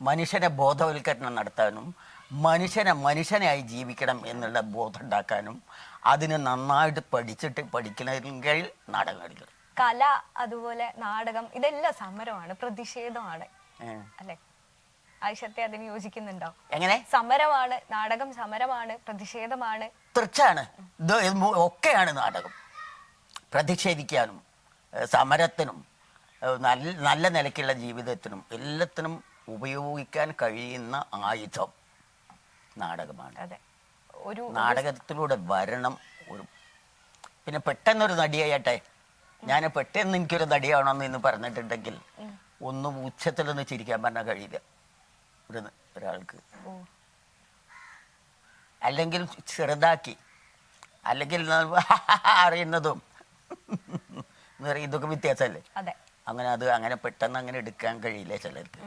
മനുഷ്യനെ ബോധവൽക്കരണം നടത്താനും മനുഷ്യനെ മനുഷ്യനായി ജീവിക്കണം എന്നുള്ള ബോധം ഉണ്ടാക്കാനും അതിന് നന്നായിട്ട് പഠിച്ചിട്ട് പഠിക്കണമെങ്കിൽ നാടകം കളിക്കണം കല അതുപോലെ നാടകം ഇതെല്ലാം സമരമാണ് പ്രതിഷേധമാണ്. അല്ലെ? ആയിഷത്തെ അതിന് യോജിക്കുന്നുണ്ടോ? എങ്ങനെ? സമരമാണ് നാടകം സമരമാണ് പ്രതിഷേധമാണ്. തീർച്ചയാണ്. ഇത് ഒക്കെയാണ് നാടകം. പ്രതിഷേധിക്കാനും സമരത്തിനും നല്ല നല്ല നിലയ്ക്കുള്ള ജീവിതത്തിനും എല്ലാത്തിനും ഉപയോഗിക്കാൻ കഴിയുന്ന ആയുധം നാടകമാണ്. അതെ. ഒരു നാടകത്തിലൂടെ വരണം ഒരു പിന്നെ പെട്ടെന്നൊരു നടിയായിട്ടെ. ഞാൻ പെട്ടെന്ന് എനിക്കൊരു നടിയാവണമെന്ന് ഇന്ന് പറഞ്ഞിട്ടുണ്ടെങ്കിൽ ഒന്നും ഉച്ചത്തിലൊന്നും ചിരിക്കാൻ പറഞ്ഞാൽ കഴിയില്ല. ഒരു ഒരാൾക്ക്. അല്ലെങ്കിൽ ചെറുതാക്കി. അല്ലെങ്കിൽ അറിയുന്നതും. ഇതൊക്കെ വ്യത്യാസമല്ലേ? അങ്ങനെ അത് അങ്ങനെ പെട്ടെന്ന് അങ്ങനെ എടുക്കാൻ കഴിയില്ല ചിലർക്ക്.